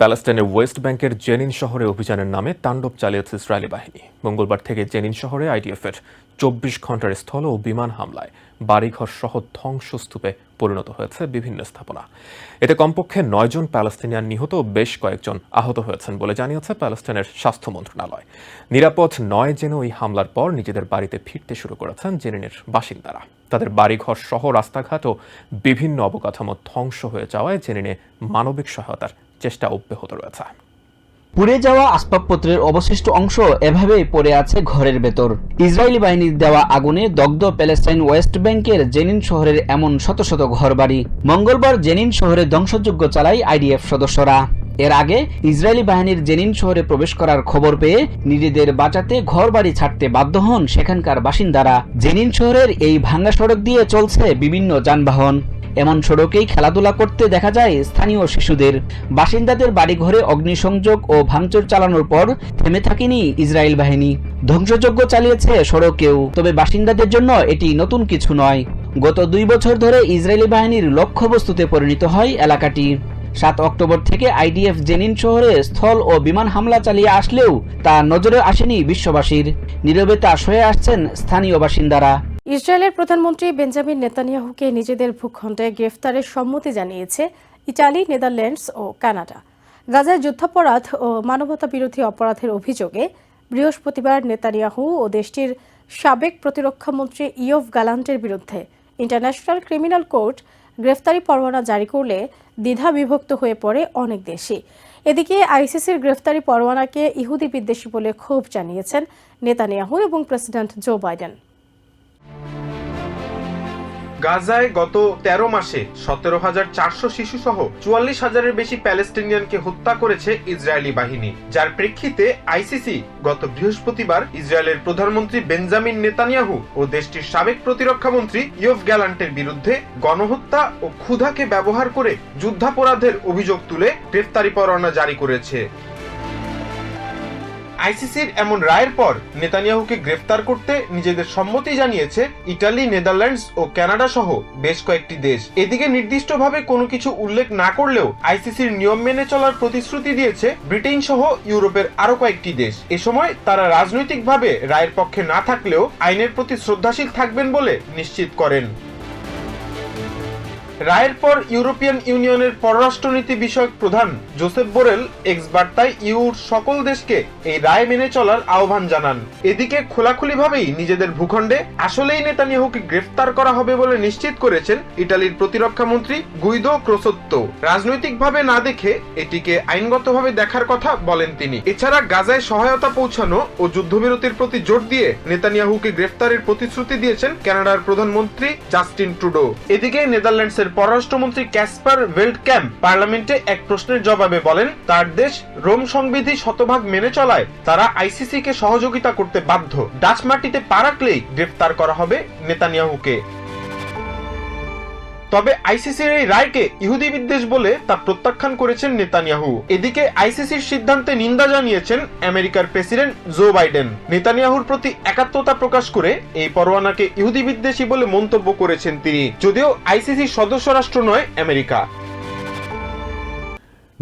প্যালেস্টাইনের ওয়েস্ট ব্যাংকের জেনিন শহরে অভিযানের নামে তাণ্ডব চালিয়েছে ইসরায়েলি বাহিনী। মঙ্গলবার থেকে জেনিন শহরে আইডিএফের চব্বিশ ঘণ্টার স্থল ও বিমান হামলায় বাড়িঘর সহ ধ্বংসস্তূপে পরিণত হয়েছে বিভিন্ন স্থাপনা। এতে কমপক্ষে নয়জন প্যালেস্তিনিয়ান নিহত ও বেশ কয়েকজন আহত হয়েছেন বলে জানিয়েছে প্যালেস্টাইনের স্বাস্থ্য মন্ত্রণালয়। নিরাপদ নয় জেনে ওই হামলার পর নিজেদের বাড়িতে ফিরতে শুরু করেছেন জেনিনের বাসিন্দারা। তাদের বাড়িঘর সহ রাস্তাঘাট ও বিভিন্ন অবকাঠামো ধ্বংস হয়ে যাওয়ায় জেনিনে মানবিক সহায়তার চেষ্টা অব্যাহত রয়েছে। পুড়ে যাওয়া আসবাবপত্রের অবশিষ্ট অংশ এভাবেই পড়ে আছে ঘরের ভেতর। ইসরায়েলি বাহিনীর দেওয়া আগুনে দগ্ধ প্যালেস্টাইন ওয়েস্ট ব্যাংকের জেনিন শহরের এমন শত শত ঘরবাড়ি। মঙ্গলবার জেনিন শহরে ধ্বংসযজ্ঞ চালায় আইডিএফ সদস্যরা। এর আগে ইসরায়েলি বাহিনীর জেনিন শহরে প্রবেশ করার খবর পেয়ে নিজেদের বাঁচাতে ঘরবাড়ি ছাড়তে বাধ্য হন সেখানকার বাসিন্দারা। জেনিন শহরের এই ভাঙ্গা সড়ক দিয়ে চলছে বিভিন্ন যানবাহন। এমন সড়কেই খেলাধুলা করতে দেখা যায় স্থানীয় শিশুদের। বাসিন্দাদের বাড়িঘরে অগ্নিসংযোগ ও ভাঙচুর চালানোর পর থেমে থাকেনি ইসরায়েল বাহিনী। ধ্বংসযজ্ঞ চালিয়েছে সড়কেও তবে বাসিন্দাদের জন্য এটি নতুন কিছু নয়। গত দুই বছর ধরে ইসরায়েলি বাহিনীর লক্ষ্যবস্তুতে পরিণত হয় এলাকাটি। সাত অক্টোবর থেকে আইডিএফ জেনিন শহরে স্থল ও বিমান হামলা চালিয়ে আসলেও তা নজরে আসেনি বিশ্ববাসীর। নীরবে তা সয়ে আসছেন স্থানীয় বাসিন্দারা। ইসরায়েলের প্রধানমন্ত্রী বেঞ্জামিন নেতানিয়াহুকে নিজেদের ভূখণ্ডে গ্রেফতারের সম্মতি জানিয়েছে ইটালি, নেদারল্যান্ডস ও কানাডা। গাজায় যুদ্ধাপরাধ ও মানবতা বিরোধী অপরাধের অভিযোগে বৃহস্পতিবার নেতানিয়াহু ও দেশটির সাবেক প্রতিরক্ষামন্ত্রী ইয়ভ গালান্টের বিরুদ্ধে ইন্টারন্যাশনাল ক্রিমিনাল কোর্ট গ্রেফতারি পরোয়ানা জারি করলে দ্বিধা বিভক্ত হয়ে পড়ে অনেক দেশই। এদিকে আইসিসির গ্রেফতারি পরোয়ানাকে ইহুদি বিদ্বেষী বলে ক্ষোভ জানিয়েছেন নেতানিয়াহু এবং প্রেসিডেন্ট জো বাইডেন। গাজায় গত ১৩ মাসে সতেরো হাজার চারশো শিশু সহ চুয়াল্লিশ হাজারের বেশি প্যালেস্টিনিয়ানকে হত্যা করেছে ইসরায়েলি বাহিনী। যার প্রেক্ষিতে আইসিসি গত বৃহস্পতিবার ইসরায়েলের প্রধানমন্ত্রী বেঞ্জামিন নেতানিয়াহু ও দেশটির সাবেক প্রতিরক্ষা মন্ত্রী ইয়ফ গ্যালান্টের বিরুদ্ধে গণহত্যা ও ক্ষুধাকে ব্যবহার করে যুদ্ধাপরাধের অভিযোগ তুলে গ্রেফতারি পরোয়ানা জারি করেছে। আইসিসির এমন রায়ের পর নেতানিয়াহুকে গ্রেফতার করতে নিজেদের সম্মতি জানিয়েছে ইটালি, নেদারল্যান্ডস ও কানাডা সহ বেশ কয়েকটি দেশ। এদিকে নির্দিষ্টভাবে কোনো কিছু উল্লেখ না করলেও আইসিসির নিয়ম মেনে চলার প্রতিশ্রুতি দিয়েছে ব্রিটেন সহ ইউরোপের আরও কয়েকটি দেশ। এ সময় তারা রাজনৈতিকভাবে রায়ের পক্ষে না থাকলেও আইনের প্রতি শ্রদ্ধাশীল থাকবেন বলে নিশ্চিত করেন। রায়ের পর ইউরোপিয়ান ইউনিয়নের পররাষ্ট্রনীতি বিষয়ক প্রধান জোসেফ বোরেল এক্স বার্তায় ইউর সকল দেশকে এই রায় মেনে চলার আহ্বান জানান। এদিকে খোলাখুলিভাবেই নিজেদের ভূখণ্ডে আসলেই নেতানিয়াহুকে গ্রেফতার করা হবে বলে নিশ্চিত করেছেন ইটালির প্রতিরক্ষা মন্ত্রী গুইদো ক্রোসত্তো। রাজনৈতিকভাবে না দেখে এটিকে আইনগতভাবে দেখার কথা বলেন তিনি। এছাড়া গাজায় সহায়তা পৌঁছানো ও যুদ্ধবিরতির প্রতি জোর দিয়ে নেতানিয়াহুকে গ্রেফতারের প্রতিশ্রুতি দিয়েছেন কানাডার প্রধানমন্ত্রী জাস্টিন ট্রুডো। এদিকে নেদারল্যান্ডসের পররাষ্ট্রমন্ত্রী ক্যাসপার ভেল্ট ক্যাম্প পার্লামেন্টে এক প্রশ্নের জবাবে বলেন, তার দেশ রোম সংবিধি শতভাগ মেনে চলায় তারা আইসিসি কে সহযোগিতা করতে বাধ্য। ডাচ মাটিতে পা রাখলেই গ্রেফতার করা হবে নেতানিয়াহুকে। তবে আইসিসির এই রায়কে ইহুদি বিদ্বেষ বলে তা প্রত্যাখ্যান করেছেন নেতানিয়াহু। এদিকে আইসিসির সিদ্ধান্তে নিন্দা জানিয়েছেন আমেরিকার প্রেসিডেন্ট জো বাইডেন। নেতানিয়াহুর প্রতি একাত্মতা প্রকাশ করে এই পরোয়ানাকে ইহুদি বিদ্বেষী বলে মন্তব্য করেছেন তিনি। যদিও আইসিসির সদস্য রাষ্ট্র নয়, আমেরিকা।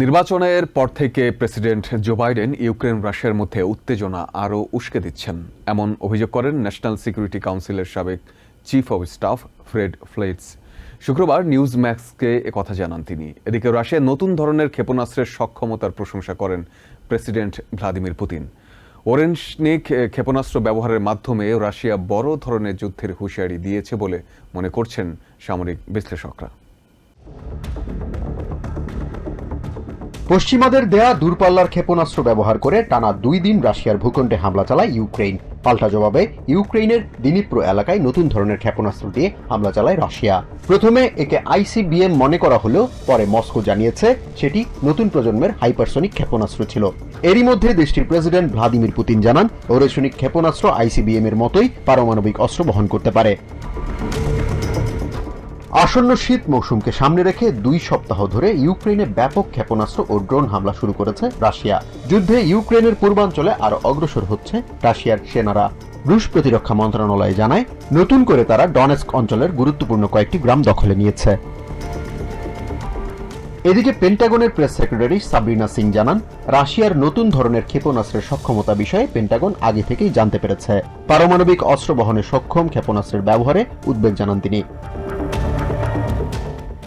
নির্বাচনের পর থেকে প্রেসিডেন্ট জো বাইডেন ইউক্রেন রাশিয়ার মধ্যে উত্তেজনা আরও উস্কে দিচ্ছেন। এমন অভিযোগ করেন ন্যাশনাল সিকিউরিটি কাউন্সিলের সাবেক chief of staff Fred Fleitz. শুক্রবার নিউজ ম্যাক্সকে কথা জানান তিনি। এদিকে রাশিয়ার নতুন ধরনের ক্ষেপণাস্ত্রের সক্ষমতার প্রশংসা করেন প্রেসিডেন্ট ভ্লাদিমির পুতিন। ওরেনশনিক ক্ষেপণাস্ত্র ব্যবহারের মাধ্যমে রাশিয়া বড় ধরনের যুদ্ধের হুঁশিয়ারি দিয়েছে বলে মনে করছেন সামরিক বিশ্লেষকরা। পশ্চিমাদের দেয়া দূরপাল্লার ক্ষেপণাস্ত্র ব্যবহার করে টানা দুই দিন রাশিয়ার ভূখণ্ডে হামলা চালায় ইউক্রেন পাল্টা জবাবে ইউক্রেনের দিনিপ্র এলাকায় নতুন ধরনের ক্ষেপণাস্ত্র দিয়ে হামলা চালায় রাশিয়া। প্রথমে একে আইসিবিএম মনে করা হলেও পরে মস্কো জানিয়েছে সেটি নতুন প্রজন্মের হাইপারসনিক ক্ষেপণাস্ত্র ছিল। এরই মধ্যে দেশটির প্রেসিডেন্ট ভ্লাদিমির পুতিন জানান ওরেশনিক ক্ষেপণাস্ত্র আইসিবিএম এর মতোই পারমাণবিক অস্ত্র বহন করতে পারে। আসন্ন শীত মৌসুমকে সামনে রেখে দুই সপ্তাহ ধরে ইউক্রেনে ব্যাপক ক্ষেপণাস্ত্র ও ড্রোন হামলা শুরু করেছে রাশিয়া। যুদ্ধে ইউক্রেনের পূর্বাঞ্চলে আরও অগ্রসর হচ্ছে রাশিয়ার সেনারা। রুশ প্রতিরক্ষা মন্ত্রণালয় জানায়, নতুন করে তারা ডনেস্ক অঞ্চলের গুরুত্বপূর্ণ কয়েকটি গ্রাম দখলে নিয়েছে। এদিকে পেন্টাগনের প্রেস সেক্রেটারি সাবরিনা সিং জানান, রাশিয়ার নতুন ধরনের ক্ষেপণাস্ত্রের সক্ষমতা বিষয়ে পেন্টাগন আগে থেকেই জানতে পেরেছে। পারমাণবিক অস্ত্র বহনে সক্ষম ক্ষেপণাস্ত্রের ব্যবহারে উদ্বেগ জানান তিনি।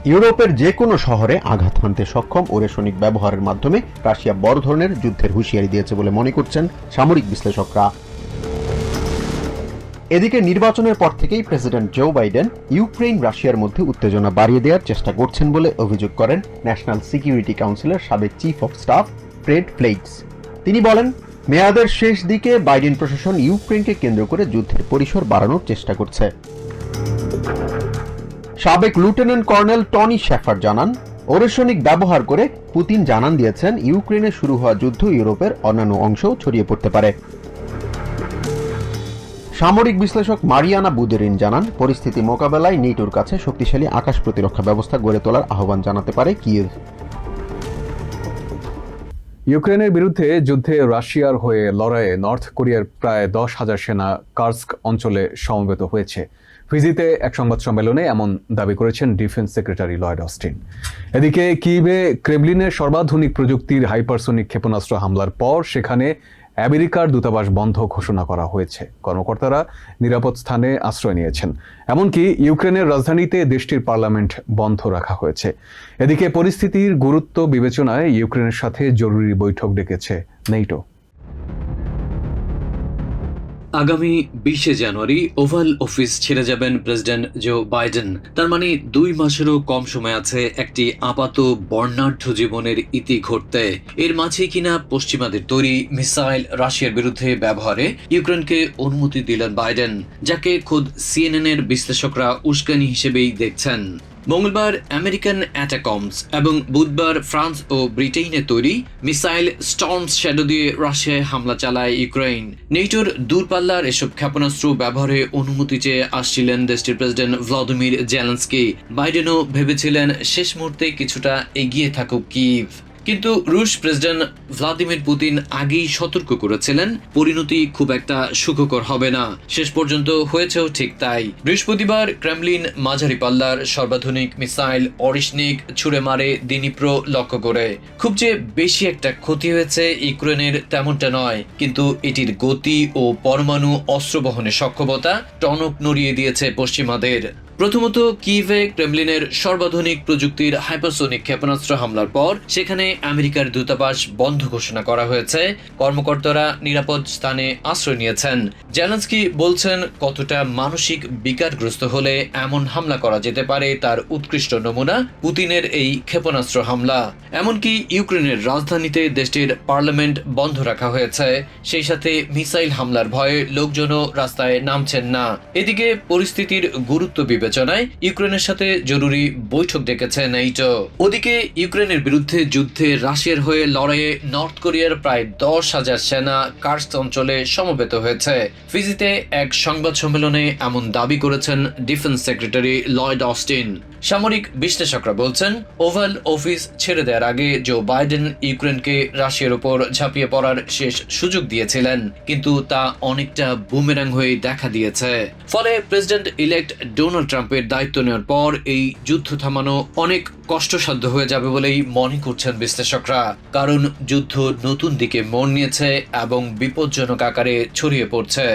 ইউরোপের যে কোনো শহরে আঘাত হানতে সক্ষম ওরেশনিক ব্যবহারের মাধ্যমে রাশিয়া বড় ধরনের যুদ্ধের হুঁশিয়ারি দিয়েছে বলে মনে করছেন সামরিক বিশ্লেষকরা। এদিকে নির্বাচনের পর থেকেই প্রেসিডেন্ট জো বাইডেন ইউক্রেন রাশিয়ার মধ্যে উত্তেজনা বাড়িয়ে দেওয়ার চেষ্টা করছেন বলে অভিযোগ করেন ন্যাশনাল সিকিউরিটি কাউন্সিলের সাবেক chief of staff Fred Fleitz. তিনি বলেন, মেয়াদের শেষ দিকে বাইডেন প্রশাসন ইউক্রেনকে কেন্দ্র করে যুদ্ধের পরিসর বাড়ানোর চেষ্টা করছে। সাবেক লেফটেন্যান্ট কর্নেল টনি শেফার জানান ওরেশনিক ব্যবহার করে পুতিন জানান দিয়েছেন, ইউক্রেনে শুরু হওয়া যুদ্ধ ইউরোপের অন্যান্য অংশেও ছড়িয়ে পড়তে পারে। সামরিক বিশ্লেষক মারিয়ানা বুদেরিন জানান, পরিস্থিতি মোকাবেলায় নেটোর কাছে শক্তিশালী আকাশ প্রতিরক্ষা ব্যবস্থা গড়ে তোলার আহ্বান জানাতে পারে কিয়েভ। ইউক্রেনের বিরুদ্ধে যুদ্ধে রাশিয়ার হয়ে লড়াইয়ে নর্থ কোরিয়ার প্রায় দশ হাজার সেনা কার্স্ক অঞ্চলে সমবেত হয়েছে। ফিজিতে এক সংবাদ সম্মেলনে এমন দাবি করেছেন ডিফেন্স সেক্রেটারি লয়েড অস্টিন। এদিকে কিবে ক্রেমলিনের সর্বাধুনিক প্রযুক্তির হাইপারসোনিক ক্ষেপণাস্ত্র হামলার পর সেখানে আমেরিকার দূতাবাস বন্ধ ঘোষণা করা হয়েছে। কর্মকর্তারা নিরাপদ স্থানে আশ্রয় নিয়েছেন। এমনকি ইউক্রেনের রাজধানীতে দেশটির পার্লামেন্ট বন্ধ রাখা হয়েছে। এদিকে পরিস্থিতির গুরুত্ব বিবেচনায় ইউক্রেনের সাথে জরুরি বৈঠক ডেকেছে নেইটো। আগামী বিশে জানুয়ারি ওভাল অফিস ছেড়ে যাবেন প্রেসিডেন্ট জো বাইডেন। তার মানে দুই মাসেরও কম সময় আছে একটি আপাত বর্ণাঢ্য জীবনের ইতি ঘটতে। এর মাঝে কিনা পশ্চিমাদের তৈরি মিসাইল রাশিয়ার বিরুদ্ধে ব্যবহারে ইউক্রেনকে অনুমতি দিলেন বাইডেন, যাকে খোদ সিএনএন এর বিশ্লেষকরা উস্কানি হিসেবেই দেখছেন। মঙ্গলবার আমেরিকান অ্যাটাকমস এবং বুধবার ফ্রান্স ও ব্রিটেইনে তৈরি মিসাইল স্টর্মস শ্যাডো দিয়ে রাশিয়ায় হামলা চালায় ইউক্রেন নেটোর দূরপাল্লার এসব ক্ষেপণাস্ত্র ব্যবহারে অনুমতি চেয়ে আসছিলেন দেশটির প্রেসিডেন্ট ভ্লাদিমির জেলেন্সকি। বাইডেনও ভেবেছিলেন শেষ মুহূর্তে কিছুটা এগিয়ে থাকুক কিভ কিন্তু রুশ প্রেসিডেন্ট ভ্লাদিমির পুতিন আগেই সতর্ক করেছিলেন, পরিণতি খুব একটা সুখকর হবে না। শেষ পর্যন্ত হয়েছেও ঠিক তাই। বৃহস্পতিবার ক্রেমলিন মাঝারি পাল্লার সর্বাধুনিক মিসাইল অরিশনিক ছুড়ে মারে দিনিপ্র লক্ষ্য করে। খুব যে বেশি একটা ক্ষতি হয়েছে ইউক্রেনের তেমনটা নয়, কিন্তু এটির গতি ও পরমাণু অস্ত্র বহনের সক্ষমতা টনক নড়িয়ে দিয়েছে পশ্চিমাদের। প্রথমত কিভে ক্রেমলিনের সর্বাধুনিক প্রযুক্তির হাইপারসোনিক ক্ষেপণাস্ত্র হামলার পর সেখানে আমেরিকার দূতাবাস বন্ধ ঘোষণা করা হয়েছে। কর্মকর্তারা নিরাপদ স্থানে আশ্রয় নিয়েছেন। জেলেন্সকি বলছেন, কতটা মানসিক বিকারগ্রস্ত হলে এমন হামলা করা যেতে পারে তার উৎকৃষ্ট নমুনা পুতিনের এই ক্ষেপণাস্ত্র হামলা। এমনকি ইউক্রেনের রাজধানীতে দেশটির পার্লামেন্ট বন্ধ রাখা হয়েছে। সেই সাথে মিসাইল হামলার ভয়ে লোকজনও রাস্তায় নামছেন না। এদিকে পরিস্থিতির গুরুত্ব বিবেচনায় ইউক্রেনের সাথে জরুরি বৈঠক ডেকেছে নেইটো। ওদিকে ইউক্রেনের বিরুদ্ধে যুদ্ধে রাশিয়ার হয়ে লড়াইয়ে নর্থ কোরিয়ার প্রায় দশ হাজার সেনা কার্স অঞ্চলে সমবেত হয়েছে। ফিজিতে এক সংবাদ সম্মেলনে এমন দাবি করেছেন ডিফেন্স সেক্রেটারি লয়েড অস্টিন। সামরিক বিশ্লেষকরা বলছেন, ওভাল অফিস ছেড়ে দেওয়ার আগে জো বাইডেন ইউক্রেনকে রাশিয়ার উপর ঝাঁপিয়ে পড়ার শেষ সুযোগ দিয়েছিলেন, কিন্তু তা অনেকটা বুমেরাং হয়ে দেখা দিয়েছে। ফলে প্রেসিডেন্ট ইলেক্ট ডোনাল্ড ট্রাম্পের দায়িত্ব নেওয়ার পর এই যুদ্ধ থামানো অনেক কষ্টসাধ্য হয়ে যাবে বলেই মনে করছেন বিশ্লেষকরা। কারণ যুদ্ধ নতুন দিকে মন নিয়েছে এবং বিপজ্জনক আকারে ছড়িয়ে পড়ছে।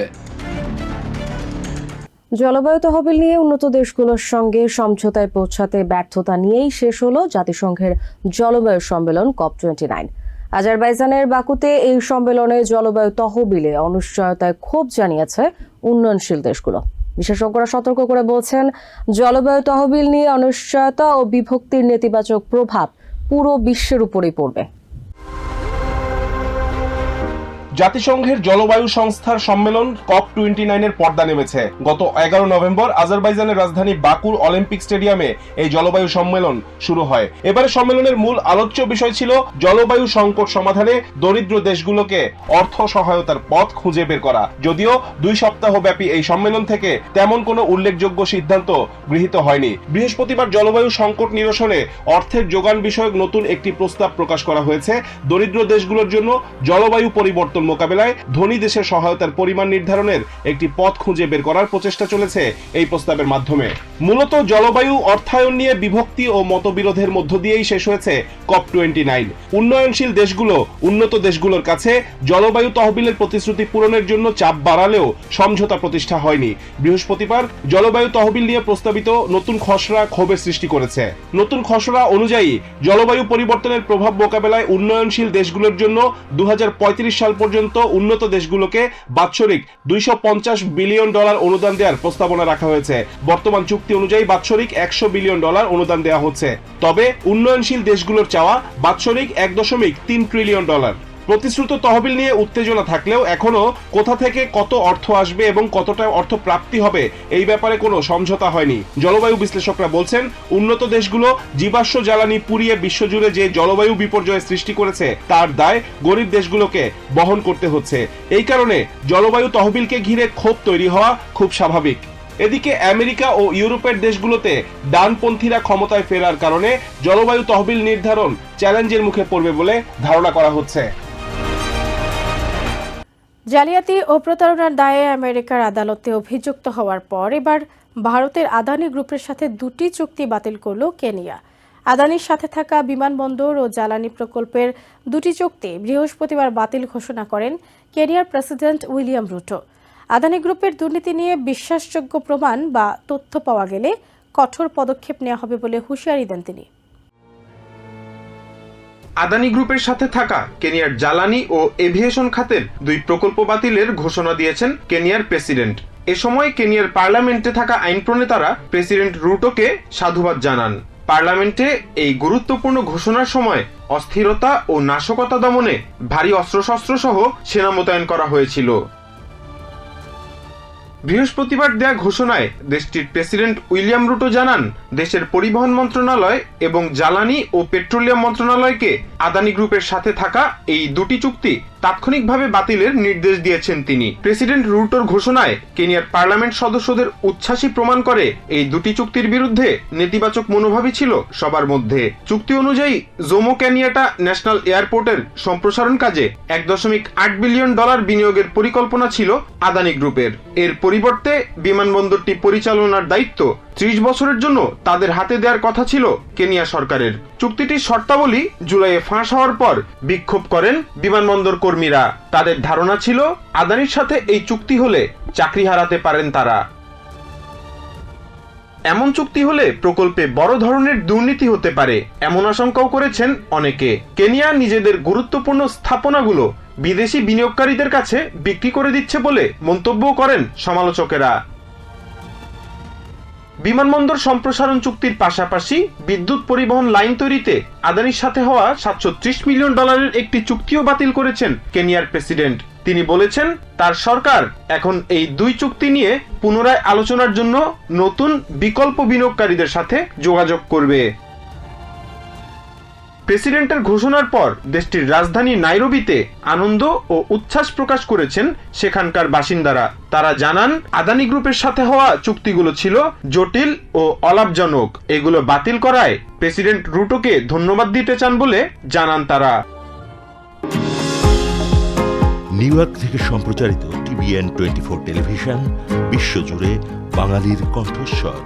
জলবায়ু তহবিল নিয়ে উন্নত দেশগুলোর সঙ্গে সমঝোতায় পৌঁছাতে ব্যর্থতা নিয়েই শেষ হলো জাতিসংঘের জলবায়ু সম্মেলন কপ টোয়েন্টি নাইন আজারবাইজানের বাকুতে এই সম্মেলনে জলবায়ু তহবিলে অনিশ্চয়তায় ক্ষোভ জানিয়েছে উন্নয়নশীল দেশগুলো। বিশেষজ্ঞরা সতর্ক করে বলছেন, জলবায়ু তহবিল নিয়ে অনিশ্চয়তা ও বিভক্তির নেতিবাচক প্রভাব পুরো বিশ্বের উপরেই পড়বে। জাতিসংঘের জলবায়ু সংস্থার সম্মেলন কপ টোয়েন্টি নাইনের পর্দা নেমেছে। গত এগারো নভেম্বর আজারবাইজানের রাজধানী বাকুর অলিম্পিক স্টেডিয়ামে এই জলবায়ু সম্মেলন শুরু হয়। এবারে সম্মেলনের মূল আলোচ্য বিষয় ছিল জলবায়ু সংকট সমাধানে দরিদ্র দেশগুলোকে অর্থ সহায়তার পথ খুঁজে বের করা। যদিও দুই সপ্তাহ ব্যাপী এই সম্মেলন থেকে তেমন কোনো উল্লেখযোগ্য সিদ্ধান্ত গৃহীত হয়নি। বৃহস্পতিবার জলবায়ু সংকট নিরসনে অর্থের যোগান বিষয়ক নতুন একটি প্রস্তাব প্রকাশ করা হয়েছে। দরিদ্র দেশগুলোর জন্য জলবায়ু পরিবর্তন মোকাবেলায় ধনী দেশের সহায়তার পরিমাণ নির্ধারণের একটি পথ খুঁজে বের করার প্রচেষ্টা চলেছে এই প্রস্তাবের মাধ্যমে। মূলত জলবায়ু, অর্থায়ন নিয়ে বিভক্তি ও মতবিরোধের মধ্য দিয়েই শেষ হয়েছে কপ টোয়েন্টি নাইন। উন্নয়নশীল দেশগুলো, উন্নত দেশগুলোর কাছে জলবায়ু তহবিলের প্রতিশ্রুতি পূরণের জন্য চাপ বাড়ালেও সমঝোতা প্রতিষ্ঠা হয়নি। বৃহস্পতিবার জলবায়ু তহবিল নিয়ে প্রস্তাবিত নতুন খসড়া ক্ষোভের সৃষ্টি করেছে। নতুন খসড়া অনুযায়ী জলবায়ু পরিবর্তনের প্রভাব মোকাবেলায় উন্নয়নশীল দেশগুলোর জন্য দু হাজার পঁয়ত্রিশ সাল পর্যন্ত উন্নত দেশগুলোকে বাৎসরিক দুইশ পঞ্চাশ বিলিয়ন ডলার অনুদান দেওয়ার প্রস্তাবনা রাখা হয়েছে। বর্তমান চুক্তি অনুযায়ী বাৎসরিক একশো বিলিয়ন ডলার অনুদান দেওয়া হচ্ছে। তবে উন্নয়নশীল দেশগুলোর চাওয়া বাৎসরিক এক দশমিক তিন ট্রিলিয়ন ডলার। প্রতিশ্রুত তহবিল নিয়ে উত্তেজনা থাকলেও এখনও কোথা থেকে কত অর্থ আসবে এবং কতটা অর্থ প্রাপ্তি হবে এই ব্যাপারে কোনো সমঝোতা হয়নি। জলবায়ু বিশ্লেষকরা বলছেন, উন্নত দেশগুলো জীবাশ্ম জ্বালানি পুড়িয়ে বিশ্বজুড়ে যে জলবায়ু বিপর্যয় সৃষ্টি করেছে, তার দায় গরিব দেশগুলোকে বহন করতে হচ্ছে। এই কারণে জলবায়ু তহবিলকে ঘিরে ক্ষোভ তৈরি হওয়া খুব স্বাভাবিক। এদিকে আমেরিকা ও ইউরোপের দেশগুলোতে ডানপন্থীরা ক্ষমতায় ফেরার কারণে জলবায়ু তহবিল নির্ধারণ চ্যালেঞ্জের মুখে পড়বে বলে ধারণা করা হচ্ছে। জালিয়াতি ও প্রতারণার দায়ে আমেরিকার আদালতে অভিযুক্ত হওয়ার পর এবার ভারতের আদানি গ্রুপের সাথে দুটি চুক্তি বাতিল করল কেনিয়া। আদানির সাথে থাকা বিমানবন্দর ও জ্বালানি প্রকল্পের দুটি চুক্তি বৃহস্পতিবার বাতিল ঘোষণা করেন কেনিয়ার প্রেসিডেন্ট উইলিয়াম রুটো। আদানি গ্রুপের দুর্নীতি নিয়ে বিশ্বাসযোগ্য প্রমাণ বা তথ্য পাওয়া গেলে কঠোর পদক্ষেপ নেওয়া হবে বলে হুঁশিয়ারি দেন তিনি। আদানি গ্রুপের সাথে থাকা কেনিয়ার জ্বালানি ও এভিয়েশন খাতের দুই প্রকল্প বাতিলের ঘোষণা দিয়েছেন কেনিয়ার প্রেসিডেন্ট। এ সময় কেনিয়ার পার্লামেন্টে থাকা আইন প্রণেতারা প্রেসিডেন্ট রুটোকে সাধুবাদ জানান। পার্লামেন্টে এই গুরুত্বপূর্ণ ঘোষণার সময় অস্থিরতা ও নাশকতা দমনে ভারী অস্ত্রশস্ত্র সহ সেনা মোতায়েন করা হয়েছিল। বৃহস্পতিবার দেয়া ঘোষণায় দেশটির প্রেসিডেন্ট উইলিয়াম রুটো জানান, দেশের পরিবহন মন্ত্রণালয় এবং জ্বালানি ও পেট্রোলিয়াম মন্ত্রণালয়কে আদানি গ্রুপের সাথে থাকা এই দুটি চুক্তি তাৎক্ষণিকভাবে বাতিলের নির্দেশ দিয়েছেন তিনি। প্রেসিডেন্ট রুটোর ঘোষণায় কেনিয়ার পার্লামেন্ট সদস্যদের উচ্ছ্বাসী প্রমাণ করে এই দুটি চুক্তির বিরুদ্ধে নেতিবাচক মনোভাবই ছিল সবার মধ্যে। চুক্তি অনুযায়ী জোমো ক্যানিয়াটা ন্যাশনাল এয়ারপোর্টের সম্প্রসারণ কাজে এক দশমিক আট বিলিয়ন ডলার বিনিয়োগের পরিকল্পনা ছিল আদানি গ্রুপের। এর পরিবর্তে বিমানবন্দরটি পরিচালনার দায়িত্ব ত্রিশ বছরের জন্য তাদের হাতে দেওয়ার কথা ছিল কেনিয়া সরকারের। চুক্তিটির শর্তাবলী জুলাইয়ে ফাঁস হওয়ার পর বিক্ষোভ করেন বিমানবন্দর কর্মীরা। তাদের ধারণা ছিল, আদানির সাথে এই চুক্তি হলে চাকরি হারাতে পারেন তারা। এমন চুক্তি হলে প্রকল্পে বড় ধরনের দুর্নীতি হতে পারে, এমন আশঙ্কাও করেছেন অনেকে। কেনিয়া নিজেদের গুরুত্বপূর্ণ স্থাপনাগুলো বিদেশি বিনিয়োগকারীদের কাছে বিক্রি করে দিচ্ছে বলে মন্তব্য করেন সমালোচকেরা। বিমানবন্দর সম্প্রসারণ চুক্তির পাশাপাশি বিদ্যুৎ পরিবহন লাইন তৈরিতে আদানির সাথে হওয়া সাতশো ত্রিশ মিলিয়ন ডলারের একটি চুক্তিও বাতিল করেছেন কেনিয়ার প্রেসিডেন্ট। তিনি বলেছেন, তার সরকার এখন এই দুই চুক্তি নিয়ে পুনরায় আলোচনার জন্য নতুন বিকল্প বিনিয়োগকারীদের সাথে যোগাযোগ করবে। প্রেসিডেন্টের ঘোষণার পর দেশটির রাজধানী নাইরোবিতে আনন্দ ও উচ্ছ্বাস প্রকাশ করেছেন সেখানকার বাসিন্দারা। তারা জানান, আদানি গ্রুপের সাথে হওয়া চুক্তিগুলো ছিল জটিল ও অলাভজনক। এগুলো বাতিল করায় প্রেসিডেন্ট রুটোকে ধন্যবাদ দিতে চান বলে জানান তারা। নিউ ইয়র্ক থেকে সম্প্রচারিত টিভিএন টোয়েন্টি ফোর টেলিভিশন, বিশ্বজুড়ে বাঙালির কণ্ঠস্বর।